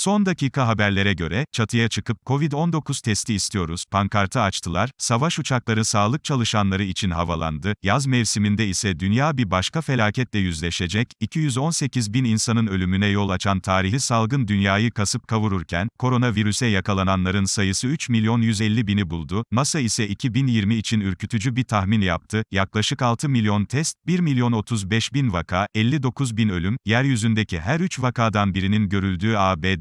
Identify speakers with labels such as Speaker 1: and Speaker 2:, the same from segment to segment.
Speaker 1: Son dakika haberlere göre, çatıya çıkıp Covid-19 testi istiyoruz, pankartı açtılar, savaş uçakları sağlık çalışanları için havalandı, yaz mevsiminde ise dünya bir başka felaketle yüzleşecek, 218 bin insanın ölümüne yol açan tarihi salgın dünyayı kasıp kavururken, koronavirüse yakalananların sayısı 3 milyon 150 bini buldu, NASA ise 2020 için ürkütücü bir tahmin yaptı, yaklaşık 6 milyon test, 1 milyon 35 bin vaka, 59 bin ölüm, yeryüzündeki her 3 vakadan birinin görüldüğü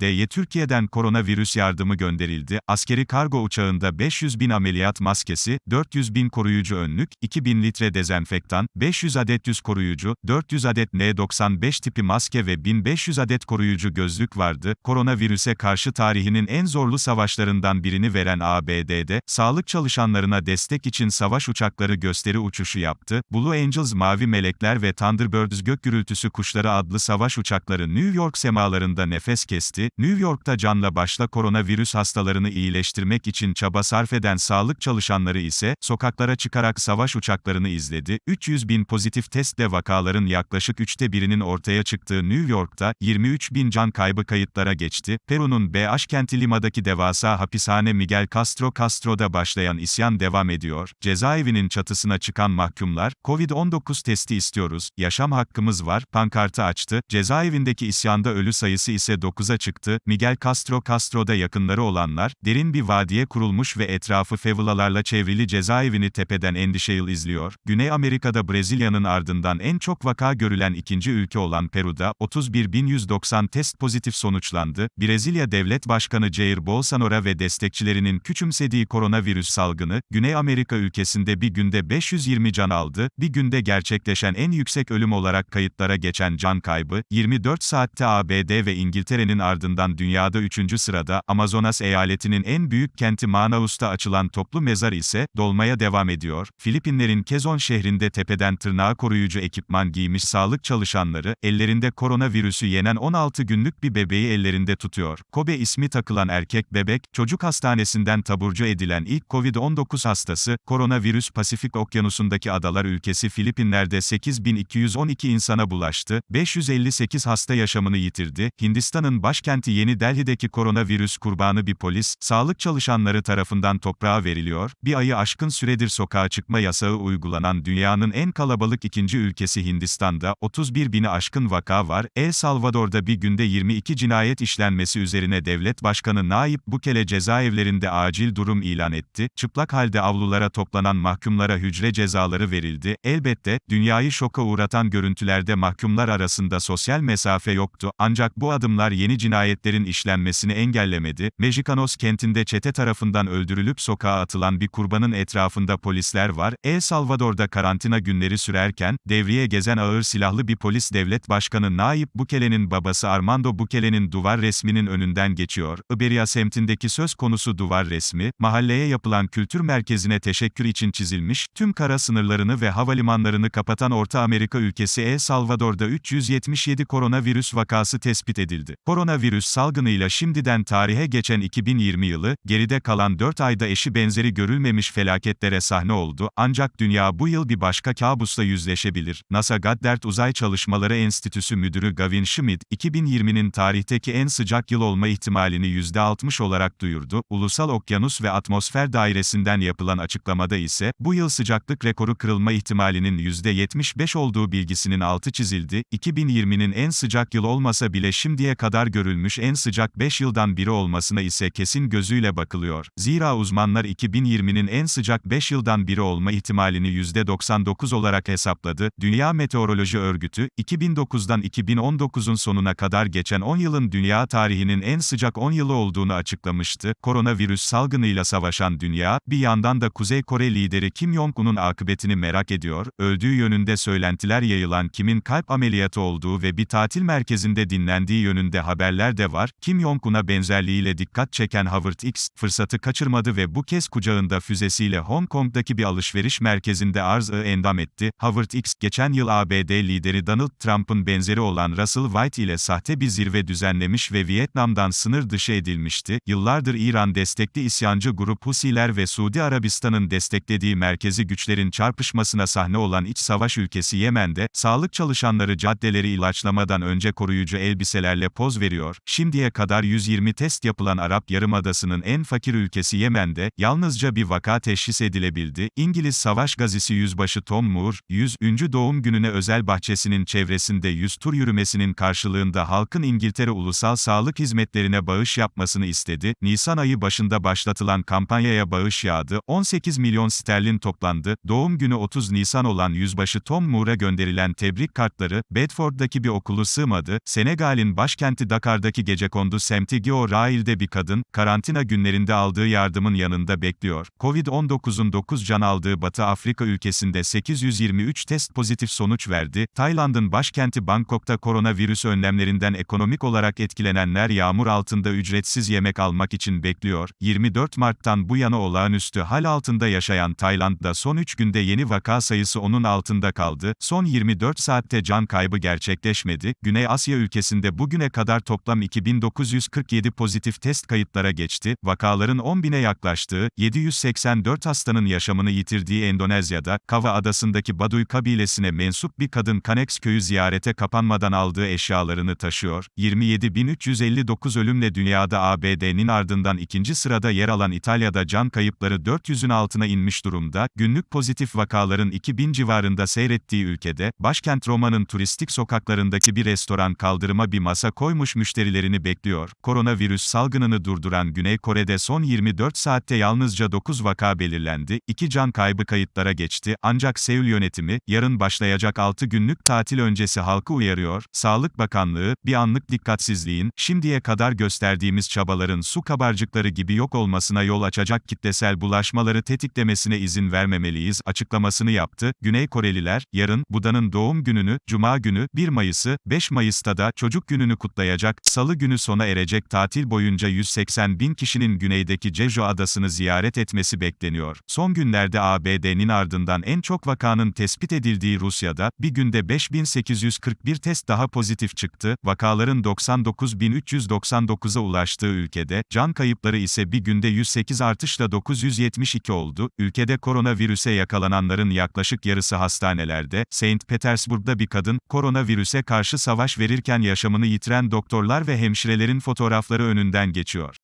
Speaker 1: ABD'ye Türkiye'den koronavirüs yardımı gönderildi, askeri kargo uçağında 500 bin ameliyat maskesi, 400 bin koruyucu önlük, 2000 litre dezenfektan, 500 adet yüz koruyucu, 400 adet N95 tipi maske ve 1500 adet koruyucu gözlük vardı. Koronavirüse karşı tarihinin en zorlu savaşlarından birini veren ABD'de, sağlık çalışanlarına destek için savaş uçakları gösteri uçuşu yaptı. Blue Angels Mavi Melekler ve Thunderbirds Gök Gürültüsü Kuşları adlı savaş uçakları New York semalarında nefes kesti. New York'ta canla başla koronavirüs hastalarını iyileştirmek için çaba sarf eden sağlık çalışanları ise, sokaklara çıkarak savaş uçaklarını izledi. 300 bin pozitif testle vakaların yaklaşık üçte birinin ortaya çıktığı New York'ta, 23 bin can kaybı kayıtlara geçti. Peru'nun BH kenti Lima'daki devasa hapishane Miguel Castro Castro'da başlayan isyan devam ediyor. Cezaevinin çatısına çıkan mahkumlar, Covid-19 testi istiyoruz, yaşam hakkımız var, pankartı açtı. Cezaevindeki isyanda ölü sayısı ise 9'a çıktı. Miguel Castro Castro'da yakınları olanlar, derin bir vadiye kurulmuş ve etrafı fevlalarla çevrili cezaevini tepeden endişeyle izliyor. Güney Amerika'da Brezilya'nın ardından en çok vaka görülen ikinci ülke olan Peru'da, 31.190 test pozitif sonuçlandı. Brezilya Devlet Başkanı Jair Bolsonaro ve destekçilerinin küçümsediği koronavirüs salgını, Güney Amerika ülkesinde bir günde 520 can aldı, bir günde gerçekleşen en yüksek ölüm olarak kayıtlara geçen can kaybı, 24 saatte ABD ve İngiltere'nin ardından dünyada 3. sırada, Amazonas eyaletinin en büyük kenti Manaus'ta açılan toplu mezar ise, dolmaya devam ediyor. Filipinlerin Quezon şehrinde tepeden tırnağa koruyucu ekipman giymiş sağlık çalışanları, ellerinde koronavirüsü yenen 16 günlük bir bebeği ellerinde tutuyor. Kobe ismi takılan erkek bebek, çocuk hastanesinden taburcu edilen ilk COVID-19 hastası, koronavirüs Pasifik Okyanusu'ndaki adalar ülkesi Filipinler'de 8212 insana bulaştı, 558 hasta yaşamını yitirdi. Hindistan'ın başkenti Yeni Delhi'deki koronavirüs kurbanı bir polis, sağlık çalışanları tarafından toprağa veriliyor. Bir ayı aşkın süredir sokağa çıkma yasağı uygulanan dünyanın en kalabalık ikinci ülkesi Hindistan'da, 31 bini aşkın vaka var. El Salvador'da bir günde 22 cinayet işlenmesi üzerine devlet başkanı Naip Bukele cezaevlerinde acil durum ilan etti. Çıplak halde avlulara toplanan mahkumlara hücre cezaları verildi. Elbette, dünyayı şoka uğratan görüntülerde mahkumlar arasında sosyal mesafe yoktu, ancak bu adımlar yeni cinayetlerin işlenmesini engellemedi. Mexicanos kentinde çete tarafından öldürülüp sokağa atılan bir kurbanın etrafında polisler var. El Salvador'da karantina günleri sürerken, devriye gezen ağır silahlı bir polis devlet başkanı Naip Bukele'nin babası Armando Bukele'nin duvar resminin önünden geçiyor. Iberia semtindeki söz konusu duvar resmi, mahalleye yapılan kültür merkezine teşekkür için çizilmiş, tüm kara sınırlarını ve havalimanlarını kapatan Orta Amerika ülkesi El Salvador'da 377 koronavirüs vakası tespit edildi. Koronavirüs salgınıyla şimdiden tarihe geçen 2020 yılı, geride kalan 4 ayda eşi benzeri görülmemiş felaketlere sahne oldu, ancak dünya bu yıl bir başka kabusla yüzleşebilir. NASA Goddard Uzay Çalışmaları Enstitüsü Müdürü Gavin Schmidt, 2020'nin tarihteki en sıcak yıl olma ihtimalini %60 olarak duyurdu. Ulusal Okyanus ve Atmosfer Dairesi'nden yapılan açıklamada ise, bu yıl sıcaklık rekoru kırılma ihtimalinin %75 olduğu bilgisinin altı çizildi. 2020'nin en sıcak yıl olmasa bile şimdiye kadar görülmüş en sıcak 5 yıldan biri olmasına ise kesin gözüyle bakılıyor. Zira uzmanlar 2020'nin en sıcak 5 yıldan biri olma ihtimalini %99 olarak hesapladı. Dünya Meteoroloji Örgütü, 2009'dan 2019'un sonuna kadar geçen 10 yılın dünya tarihinin en sıcak 10 yılı olduğunu açıklamıştı. Koronavirüs salgınıyla savaşan dünya, bir yandan da Kuzey Kore lideri Kim Jong-un'un akıbetini merak ediyor. Öldüğü yönünde söylentiler yayılan Kim'in kalp ameliyatı olduğu ve bir tatil merkezinde dinlendiği yönünde haberler de var. Kim Jong-un'a benzerliğiyle dikkat çeken Howard X, fırsatı kaçırmadı ve bu kez kucağında füzesiyle Hong Kong'daki bir alışveriş merkezinde arz-ı endam etti. Howard X, geçen yıl ABD lideri Donald Trump'ın benzeri olan Russell White ile sahte bir zirve düzenlemiş ve Vietnam'dan sınır dışı edilmişti. Yıllardır İran destekli isyancı grup Husiler ve Suudi Arabistan'ın desteklediği merkezi güçlerin çarpışmasına sahne olan iç savaş ülkesi Yemen'de, sağlık çalışanları caddeleri ilaçlamadan önce koruyucu elbiselerle poz veriyor. Şimdiye kadar 120 test yapılan Arap Yarımadası'nın en fakir ülkesi Yemen'de, yalnızca bir vaka teşhis edilebildi. İngiliz savaş gazisi yüzbaşı Tom Moore, 100. doğum gününe özel bahçesinin çevresinde 100 tur yürümesinin karşılığında halkın İngiltere Ulusal Sağlık Hizmetlerine bağış yapmasını istedi. Nisan ayı başında başlatılan kampanyaya bağış yağdı. 18 milyon sterlin toplandı. Doğum günü 30 Nisan olan yüzbaşı Tom Moore'a gönderilen tebrik kartları, Bedford'daki bir okulu sığmadı. Senegal'in başkenti Dakar'daki gecekondu semti Gio Rail'de bir kadın, karantina günlerinde aldığı yardımın yanında bekliyor. Covid-19'un 9 can aldığı Batı Afrika ülkesinde 823 test pozitif sonuç verdi. Tayland'ın başkenti Bangkok'ta koronavirüs önlemlerinden ekonomik olarak etkilenenler yağmur altında ücretsiz yemek almak için bekliyor. 24 Mart'tan bu yana olağanüstü hal altında yaşayan Tayland'da son 3 günde yeni vaka sayısı onun altında kaldı. Son 24 saatte can kaybı gerçekleşmedi. Güney Asya ülkesinde bugüne kadar toplam 2947 pozitif test kayıtlara geçti. Vakaların 10 bine yaklaştığı, 784 hastanın yaşamını yitirdiği Endonezya'da, Kava adasındaki Baduy kabilesine mensup bir kadın Kanex köyü ziyarete kapanmadan aldığı eşyalarını taşıyor. 27.359 ölümle dünyada ABD'nin ardından ikinci sırada yer alan İtalya'da can kayıpları 400'ün altına inmiş durumda. Günlük pozitif vakaların 2000 civarında seyrettiği ülkede, başkent Roma'nın turistik sokaklarındaki bir restoran kaldırıma bir masa koymuş müşterilerini bekliyor. Koronavirüs salgınını durduran Güney Kore'de son 24 saatte yalnızca 9 vaka belirlendi, 2 can kaybı kayıtlara geçti, ancak Seul yönetimi, yarın başlayacak 6 günlük tatil öncesi halkı uyarıyor, Sağlık Bakanlığı, bir anlık dikkatsizliğin, şimdiye kadar gösterdiğimiz çabaların su kabarcıkları gibi yok olmasına yol açacak kitlesel bulaşmaları tetiklemesine izin vermemeliyiz, açıklamasını yaptı. Güney Koreliler, yarın, Buda'nın doğum gününü, Cuma günü, 1 Mayıs'ı, 5 Mayıs'ta da çocuk gününü kutlayacak, Salı günü sona erecek tatil boyunca 180 bin kişinin güneydeki Jeju adasını ziyaret etmesi bekleniyor. Son günlerde ABD'nin ardından en çok vakanın tespit edildiği Rusya'da, bir günde 5841 test daha pozitif çıktı, vakaların 99.399'a ulaştığı ülkede, can kayıpları ise bir günde 108 artışla 972 oldu. Ülkede koronavirüse yakalananların yaklaşık yarısı hastanelerde, St. Petersburg'da bir kadın, koronavirüse karşı savaş verirken yaşamını yitiren doktorlar ve hemşirelerin fotoğrafları önünden geçiyor.